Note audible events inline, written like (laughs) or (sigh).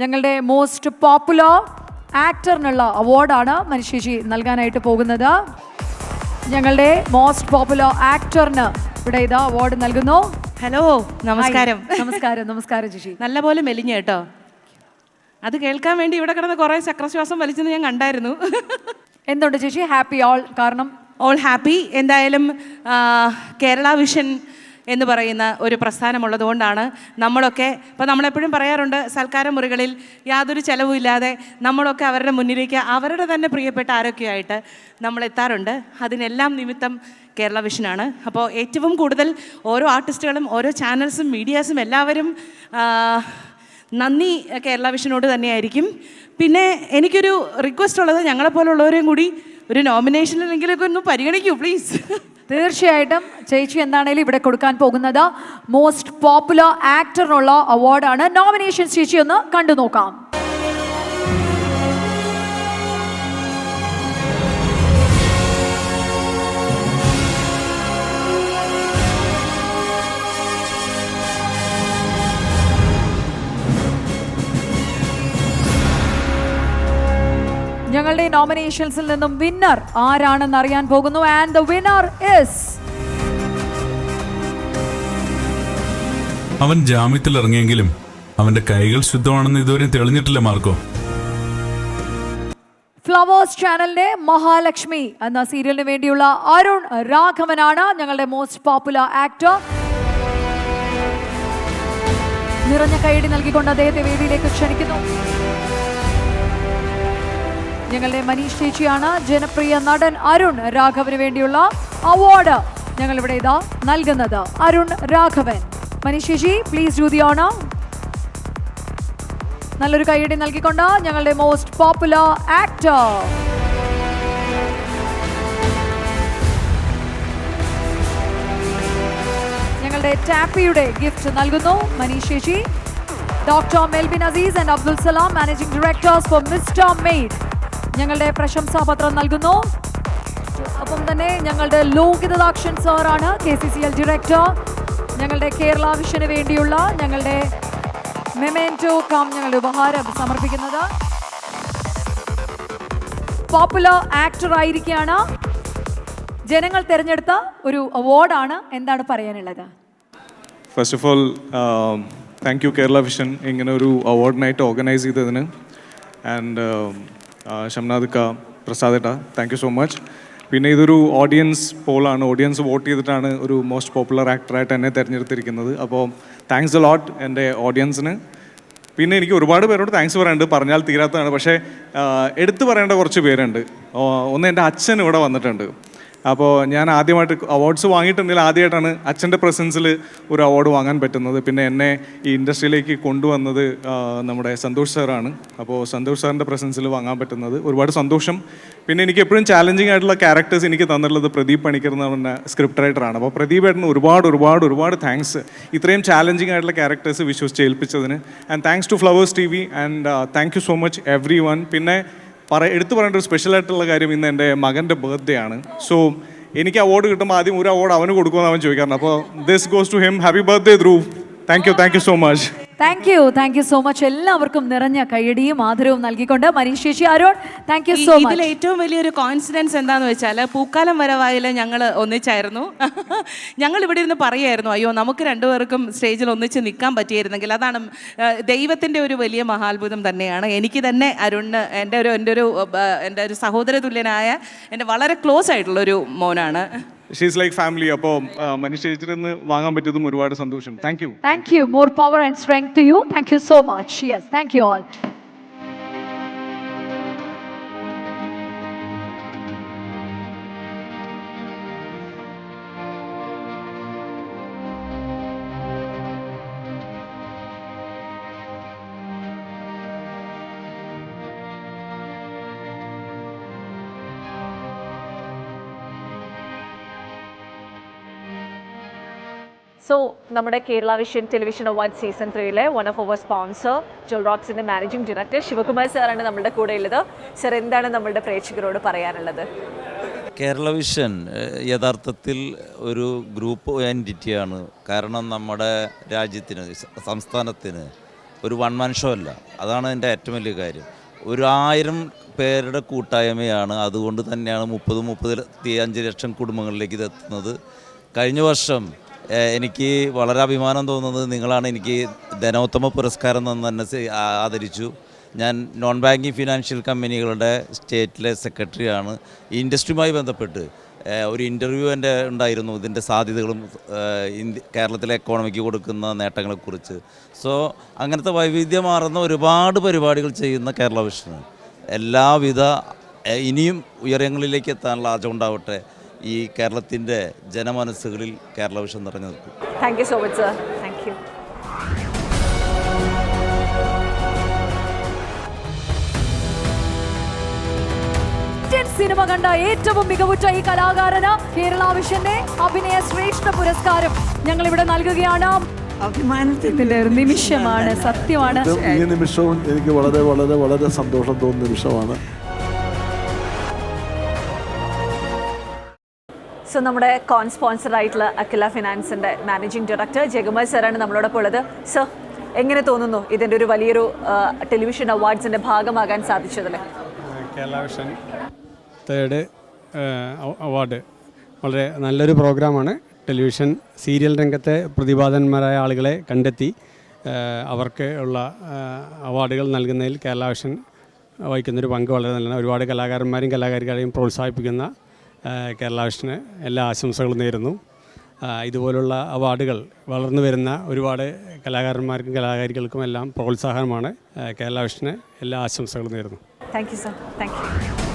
ഞങ്ങളുടെ most popular ആക്ടറിനുള്ള അവാർഡാണ് മനുഷ്യജി നൽകാനായിട്ട് പോകുന്നത്. ഞങ്ങളുടെ മോസ്റ്റ് പോപ്പുലർ ആക്ടറിന് ഇവിടെ ഇതാ അവാർഡ് നൽകുന്നു. ഹലോ നമസ്കാരം. നമസ്കാരം നമസ്കാരം ജിഷി നല്ലപോലെ മെലിഞ്ഞ കേട്ടോ. അത് കേൾക്കാൻ വേണ്ടി ഇവിടെ കിടന്ന് കുറേ ചക്രശ്വാസം വലിച്ചെന്ന് ഞാൻ കണ്ടായിരുന്നു. എന്തുണ്ട് ചേച്ചി ഹാപ്പി ഓൾ കാരണം? ഓൾ ഹാപ്പി എന്തായാലും കേരള വിഷൻ എന്ന് പറയുന്ന ഒരു പ്രസ്ഥാനമുള്ളതുകൊണ്ടാണ് നമ്മളൊക്കെ ഇപ്പോൾ നമ്മളെപ്പോഴും പറയാറുണ്ട് സൽക്കാര മുറികളിൽ യാതൊരു ചെലവുമില്ലാതെ നമ്മളൊക്കെ അവരുടെ മുന്നിലേക്ക് അവരുടെ തന്നെ പ്രിയപ്പെട്ട ആരൊക്കെയായിട്ട് നമ്മൾ എത്താറുണ്ട്. അതിനെല്ലാം നിമിത്തം കേരള വിഷനാണ്. അപ്പോൾ ഏറ്റവും കൂടുതൽ ഓരോ ആർട്ടിസ്റ്റുകളും ഓരോ ചാനൽസും മീഡിയാസും എല്ലാവരും നന്ദി കേരള വിഷനോട് തന്നെയായിരിക്കും. പിന്നെ എനിക്കൊരു റിക്വസ്റ്റ് ഉള്ളത് ഞങ്ങളെപ്പോലുള്ളവരെയും കൂടി ഒരു നോമിനേഷനിലെങ്കിലൊക്കെ ഒന്ന് പരിഗണിക്കൂ പ്ലീസ് തീർച്ചയായിട്ടും ചേച്ചി എന്താണേലും ഇവിടെ കൊടുക്കാൻ പോകുന്നത്. മോസ്റ്റ് പോപ്പുലർ ആക്ടറിനുള്ള അവാർഡാണ് നോമിനേഷൻ ചേച്ചി ഒന്ന് കണ്ടു നോക്കാം ഞങ്ങളുടെ നോമിനേഷൻസിൽ നിന്നും വിന്നർ ആരാണെന്ന് അറിയാൻ പോകുന്നു. ആൻഡ് ദ വിന്നർ ഇസ് അവൻ ജാമ്യത്തിൽ ഇറങ്ങിയെങ്കിലും അവന്റെ കൈകൾ ശുദ്ധമാണെന്ന് ഇതുവരെ തെളിഞ്ഞിട്ടില്ല മാർക്കോ. ഫ്ലവേഴ്സ് ചാനലിന്റെ മഹാലക്ഷ്മി എന്ന സീരിയലിന് വേണ്ടിയുള്ള അരുൺ രാഘവനാണ് ഞങ്ങളുടെ മോസ്റ്റ് പോപ്പുലർ ആക്ടർ നിറഞ്ഞ കൈയടി നൽകിക്കൊണ്ട് അദ്ദേഹത്തെ വേദിയിലേക്ക് ക്ഷണിക്കുന്നു. ഞങ്ങളുടെ മനീഷ് ചേച്ചിയാണ് ജനപ്രിയ നടൻ അരുൺ രാഘവന് വേണ്ടിയുള്ള അവാർഡ് ഞങ്ങൾ ഇവിടെ ഇതാ നൽകുന്നത്. അരുൺ രാഘവൻ. മനീഷ് ചേച്ചി പ്ലീസ് ഡു ദി ഓണർ നല്ലൊരു കൈയടി നൽകിക്കൊണ്ട് ഞങ്ങളുടെ മോസ്റ്റ് പോപ്പുലർ ആക്ടർ ഞങ്ങളുടെ ടാപ്പിയുടെ ഗിഫ്റ്റ് നൽകുന്നു മനീഷ് ചേച്ചി. Doctor Melbin Azeez and Abdul Salam managing directors for mister maid ഞങ്ങളുടെ പ്രശംസാപത്രം നൽകുന്നു. ഒപ്പം തന്നെ ഞങ്ങളുടെ ലോകിതദാക്ഷൻ സാറാണ് K C C L director ഞങ്ങളുടെ കേരള വിഷന് വേണ്ടിയുള്ള ഞങ്ങളുടെ മെമെന്റോ കാം ഞങ്ങളുടെ ഉപഹാരം സമർപ്പിക്കുന്നത്. പോപ്പുലർ ആക്ടർ ആയിരിക്കുകയാണ് ജനങ്ങൾ തിരഞ്ഞെടുത്ത ഒരു അവാർഡാണ് എന്താണ് പറയാനുള്ളത്? First of all thank you Kerala Vision ഇങ്ങനെ ഒരു അവാർഡിനായിട്ട് ഓർഗനൈസ് ചെയ്തതിന്. ആൻഡ് ഷംനാദ് ക പ്രസാദേട്ട താങ്ക് യു സോ മച്ച് പിന്നെ ഇതൊരു ഓഡിയൻസ് പോളാണ് ഓഡിയൻസ് വോട്ട് ചെയ്തിട്ടാണ് ഒരു മോസ്റ്റ് പോപ്പുലർ ആക്ടറായിട്ട് എന്നെ തിരഞ്ഞെടുത്തിരിക്കുന്നത്. അപ്പോൾ താങ്ക്സ് എ ലോട്ട് എന്റെ ഓഡിയൻസിന് പിന്നെ എനിക്ക് ഒരുപാട് പേരോട് താങ്ക്സ് പറയാനുണ്ട്. പറഞ്ഞാൽ തീരാത്തതാണ്. പക്ഷേ എടുത്തു പറയേണ്ട കുറച്ച് പേരുണ്ട്. ഒന്ന് എന്റെ അച്ഛൻ ഇവിടെ വന്നിട്ടുണ്ട്. അപ്പോൾ ഞാൻ ആദ്യമായിട്ട് അവാർഡ്സ് വാങ്ങിയിട്ടുണ്ടെങ്കിൽ ആദ്യമായിട്ടാണ് അച്ഛന്റെ പ്രസൻസിൽ ഒരു അവാർഡ് വാങ്ങാൻ പറ്റുന്നത്. പിന്നെ എന്നെ ഈ ഇൻഡസ്ട്രിയിലേക്ക് കൊണ്ടുവന്നത് നമ്മുടെ സന്തോഷ് സാറാണ്. അപ്പോൾ സന്തോഷ് സാറിന്റെ പ്രസൻസിൽ വാങ്ങാൻ പറ്റുന്നത്. ഒരുപാട് സന്തോഷം. പിന്നെ എനിക്ക് എപ്പോഴും ചാലഞ്ചിങ് ആയിട്ടുള്ള ക്യാരക്ടേഴ്സ് എനിക്ക് തന്നിട്ടുള്ളത് പ്രദീപ് പണിക്കർ എന്ന് പറഞ്ഞ സ്ക്രിപ്റ്റ് റൈറ്ററാണ് അപ്പോൾ പ്രദീപ് ഏട്ടന് ഒരുപാട് ഒരുപാട് ഒരുപാട് താങ്ക്സ് ഇത്രയും ചാലഞ്ചിങ് ആയിട്ടുള്ള ക്യാരക്ടേഴ്സ് വിശ്വസിച്ച് ഏൽപ്പിച്ചതിന്. And thanks to flowers T V and thank you so much everyone പിന്നെ പറ എടുത്തു പറയേണ്ട ഒരു സ്പെഷ്യൽ ആയിട്ടുള്ള കാര്യം ഇന്ന് എന്റെ മകന്റെ ബർത്ത്ഡേ ആണ്. സോ എനിക്ക് അവാർഡ് കിട്ടുമ്പോൾ ആദ്യം ഒരു അവാർഡ് അവന് കൊടുക്കുമെന്ന് അവൻ ചോദിക്കാറുണ്ട്. അപ്പോൾ this goes to him happy birthday Dhruv thank you thank you so much thank you thank you so much എല്ലാവർക്കും നിറഞ്ഞ കൈയടിയും ആദരവും നൽകിക്കൊണ്ട് മനീഷ് ചേച്ചി അരുൺ താങ്ക് യു സോ ഇതിൽ മച്ച് ഏറ്റവും വലിയൊരു കോൺഫിഡൻസ് എന്താന്ന് വെച്ചാൽ പൂക്കാലം വരവായിൽ ഞങ്ങൾ ഒന്നിച്ചായിരുന്നു. (laughs) ഞങ്ങൾ ഇവിടെ ഇരുന്ന് പറയായിരുന്നു അയ്യോ നമുക്ക് രണ്ടുപേർക്കും സ്റ്റേജിൽ ഒന്നിച്ച് നിൽക്കാൻ പറ്റിയിരുന്നെങ്കിൽ അതാണ് ദൈവത്തിന്റെ ഒരു വലിയ മഹാത്ഭുതം തന്നെയാണ്. എനിക്ക് തന്നെ അരുണിന് എന്റെ ഒരു എന്റെ ഒരു എന്റെ ഒരു സഹോദര തുല്യനായ എന്റെ വളരെ ക്ലോസ് ആയിട്ടുള്ളൊരു മോനാണ്. ഷീസ് ലൈക്ക് ഫാമിലി മനുഷ്യ ചേച്ചിയിൽ നിന്ന് വാങ്ങാൻ പറ്റിയതും ഒരുപാട് സന്തോഷം. Thank you thank you more power and strength to you thank you so much yes thank you all so നമ്മുടെ Kerala Vision television award season ത്രീയിലെ one of our sponsor ജോൾറോക്സിന്റെ managing director Sivakumar സാറാണ് നമ്മുടെ കൂടെ ഉള്ളത്. സർ എന്താണ് നമ്മുടെ പ്രേക്ഷകരോട് പറയാനുള്ളത്? കേരള വിഷൻ യഥാർത്ഥത്തിൽ ഒരു ഗ്രൂപ്പ് എന്റിറ്റിയാണ് കാരണം നമ്മുടെ രാജ്യത്തിന് സംസ്ഥാനത്തിന് ഒരു വൺ മാൻ ഷോ അല്ല. അതാണ് എന്റെ ഏറ്റവും വലിയ കാര്യം. ഒരു ആയിരം പേരുടെ കൂട്ടായ്മയാണ്. അതുകൊണ്ട് തന്നെയാണ് മുപ്പത് മുപ്പത്തി അഞ്ച് ലക്ഷം കുടുംബങ്ങളിലേക്ക് ഇത് എത്തുന്നത്. കഴിഞ്ഞ വർഷം എനിക്ക് വളരെ അഭിമാനം തോന്നുന്നത് നിങ്ങളാണ് എനിക്ക് ധനോത്തമ പുരസ്കാരം തന്ന് ആദരിച്ചു. ഞാൻ നോൺ ബാങ്കിങ് ഫിനാൻഷ്യൽ കമ്പനികളുടെ സ്റ്റേറ്റിലെ സെക്രട്ടറിയാണ്. ഇൻഡസ്ട്രിയുമായി ബന്ധപ്പെട്ട് ഒരു ഇന്റർവ്യൂ എന്റെ ഉണ്ടായിരുന്നു. ഇതിന്റെ സാധ്യതകളും ഇന്ത്യ കേരളത്തിലെ എക്കോണമിക്ക് കൊടുക്കുന്ന നേട്ടങ്ങളെക്കുറിച്ച്. സോ അങ്ങനത്തെ വൈവിധ്യമാർന്ന ഒരുപാട് പരിപാടികൾ ചെയ്യുന്ന കേരള വിഷന് എല്ലാവിധ ഇനിയും ഉയരങ്ങളിലേക്ക് എത്താനുള്ള ആച ഉണ്ടാവട്ടെ. ഈ കേരളത്തിന്റെ ജനമനസ്സുകളിൽ കേരള വിഷൻ നിറഞ്ഞു നിൽക്കും. Thank you so much sir thank you cinema കണ്ട ഏറ്റവും മികവുറ്റ ഈ കലാകാരന് കേരളാവിഷന്റെ അഭിനയ ശ്രേഷ്ഠ പുരസ്കാരം ഞങ്ങൾ ഇവിടെ നൽകുകയാണ്. അഭിമാനത്തിന്റെ ഒരു നിമിഷമാണ് സത്യമാണ്. ഈ നിമിഷവും എനിക്ക് വളരെ വളരെ വളരെ സന്തോഷം തോന്നുന്ന നിമിഷമാണ്. സോ നമ്മുടെ കോൺ സ്പോൺസർ ആയിട്ടുള്ള അഖില ഫിനാൻസിന്റെ മാനേജിംഗ് ഡയറക്ടർ ജഗമൽ സാറാണ് നമ്മളോടൊപ്പം ഉള്ളത്. സർ എങ്ങനെ തോന്നുന്നു ഇതിന്റെ ഒരു വലിയൊരു ടെലിവിഷൻ അവാർഡ്സിന്റെ ഭാഗമാകാൻ സാധിച്ചതിൽ കേരള വിഷൻ തേർഡ് അവാർഡ് വളരെ നല്ലൊരു പ്രോഗ്രാമാണ് ടെലിവിഷൻ സീരിയൽ രംഗത്തെ പ്രതിഭാതന്മാരായ ആളുകളെ കണ്ടെത്തി അവർക്ക് ഉള്ള അവാർഡുകൾ നൽകുന്നതിൽ കേരള വഹിക്കുന്നൊരു പങ്ക് വളരെ നല്ലതാണ്. ഒരുപാട് കലാകാരന്മാരെയും കലാകാരികളെയും പ്രോത്സാഹിപ്പിക്കുന്ന ഏഹ്, കേരള വിഷന് എല്ലാ ആശംസകളും നേരുന്നു. ഇതുപോലുള്ള അവാർഡുകൾ വളർന്നു വരുന്ന ഒരുപാട് കലാകാരന്മാർക്കും കലാകാരികൾക്കും എല്ലാം പ്രോത്സാഹനമാണ് കേരളാവിഷന് കേരള വിഷന് എല്ലാ ആശംസകളും നേരുന്നു. Thank you sir thank you